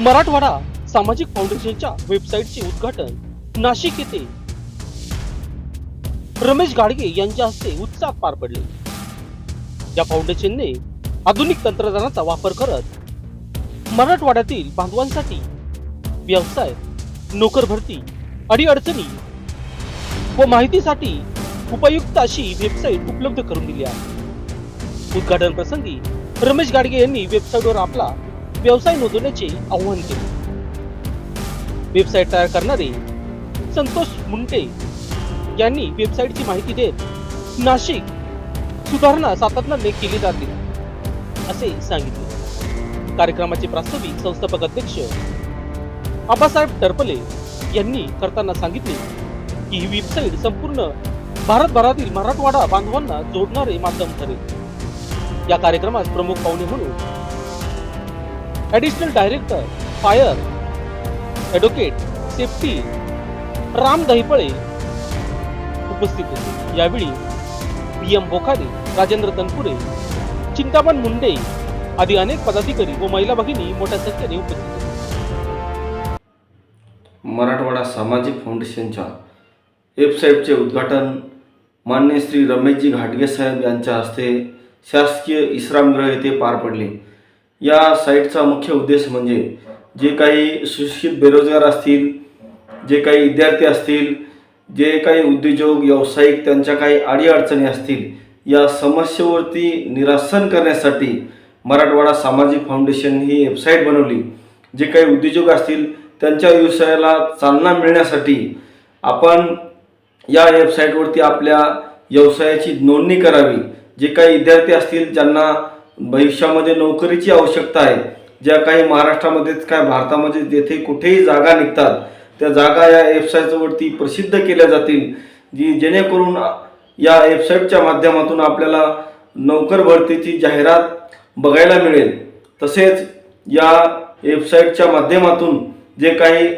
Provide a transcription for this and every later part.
मराठवाडा सामाजिक फाउंडेशनच्या वेबसाईटचे उद्घाटन. नाशिक येथे. रमेश गाडगे यांच्या हस्ते उत्साहात पार पडले. या फाउंडेशनने आधुनिक तंत्रज्ञानाचा वापर करत मराठवाड्यातील बांधवांसाठी व्यवसाय नोकर भरती अडीअडचणी व माहितीसाठी उपयुक्त अशी वेबसाईट उपलब्ध करून दिली आहे. उद्घाटन प्रसंगी रमेश गाडगे यांनी वेबसाईटवर आपला व्यवसाय नोंदवण्याचे आवाहन केले. वेबसाईट तयार करणारे संतोष मुंटे यांनी वेबसाईटची माहिती देत नाशिक सुधारणा सातत्याने केली जाते असे सांगितले. कार्यक्रमाचे प्रास्ताविक संस्थापक अध्यक्ष आबासाहेब टरपले यांनी करताना सांगितले की ही वेबसाईट संपूर्ण भारतभरातील मराठवाडा बांधवांना जोडणारे माध्यम ठरेल. या कार्यक्रमात प्रमुख पाहुणे म्हणून additional director fire advocate safety Ram Dahiphale उपस्थित होते. यावेळी पी एम बोखारे राजेंद्र तनपुरे चिंतामण मुंडे आदी अनेक पदाधिकारी व महिला भगिनी मोठ्या संख्येने उपस्थित होते. मराठवाडा सामाजिक फाउंडेशनच्या वेबसाईटचे उद्घाटन मान्य श्री रमेशजी घाटगे साहेब यांच्या हस्ते शासकीय इस्रामगृह येथे पार पडले. या साईटचा मुख्य उद्देश म्हणजे जे काही सुशिक्षित बेरोजगार असतील जे काही विद्यार्थी असतील जे काही उद्योजक व्यावसायिक त्यांच्या काही अडीअडचणी असतील या समस्येवरती निरासन करण्यासाठी मराठवाडा सामाजिक फाउंडेशन ही वेबसाईट बनवली जे काही उद्योजक असतील त्यांच्या व्यवसायाला चालना मिळण्यासाठी आपण या वेबसाईटवरती आपल्या व्यवसायाची नोंदणी करावी. जे काही विद्यार्थी असतील ज्यांना भविष्यामध्ये नोकरीची आवश्यकता आहे. ज्या काही महाराष्ट्रामध्येच काय भारतामध्ये जेथे कुठेही जागा निघतात त्या जागा या वेबसाईटवरती प्रसिद्ध केल्या जातील जी जेणेकरून या वेबसाईटच्या माध्यमातून आपल्याला नोकर भरतीची जाहिरात बघायला मिळेल. तसेच या वेबसाईटच्या माध्यमातून जे काही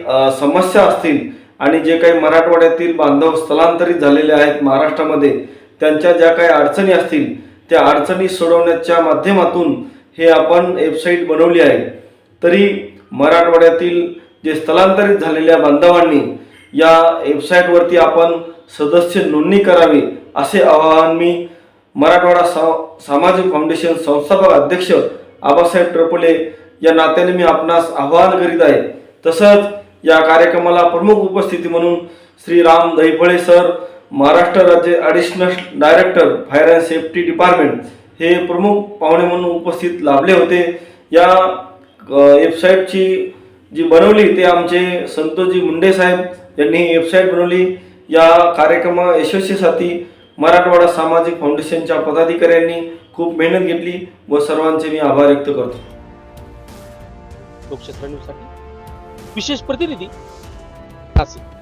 समस्या असतील आणि जे काही मराठवाड्यातील बांधव स्थलांतरित झालेले आहेत महाराष्ट्रामध्ये त्यांच्या ज्या काही अडचणी असतील त्या अडचणी सोडवण्याच्या माध्यमातून हे आपण वेबसाईट बनवली आहे. तरी मराठवाड्यातील जे स्थलांतरित झालेल्या बांधवांनी या वेबसाईटवरती आपण सदस्य नोंदणी करावी असे आवाहन मी मराठवाडा सा सामाजिक फाउंडेशन संस्थापक अध्यक्ष आबासाहेब टरपले या नात्याने मी आपणास आवाहन करीत आहे. तसंच या कार्यक्रमाला प्रमुख उपस्थिती म्हणून श्री राम दहिफळे सर महाराष्ट्र राज्य additional director fire and safety department हे प्रमुख पाहुणे म्हणून उपस्थित लाभले होते. या वेबसाईटची जी बनवली ते आमचे संतोषजी मुंडे साहेब यांनी ही वेबसाईट बनवली. या कार्यक्रम यशस्वीसाठी मराठवाडा सामाजिक फाउंडेशनच्या पदाधिकाऱ्यांनी खूप मेहनत घेतली व सर्वांचे मी आभार व्यक्त करतो. न्यूजसाठी विशेष प्रतिनिधी नाशिक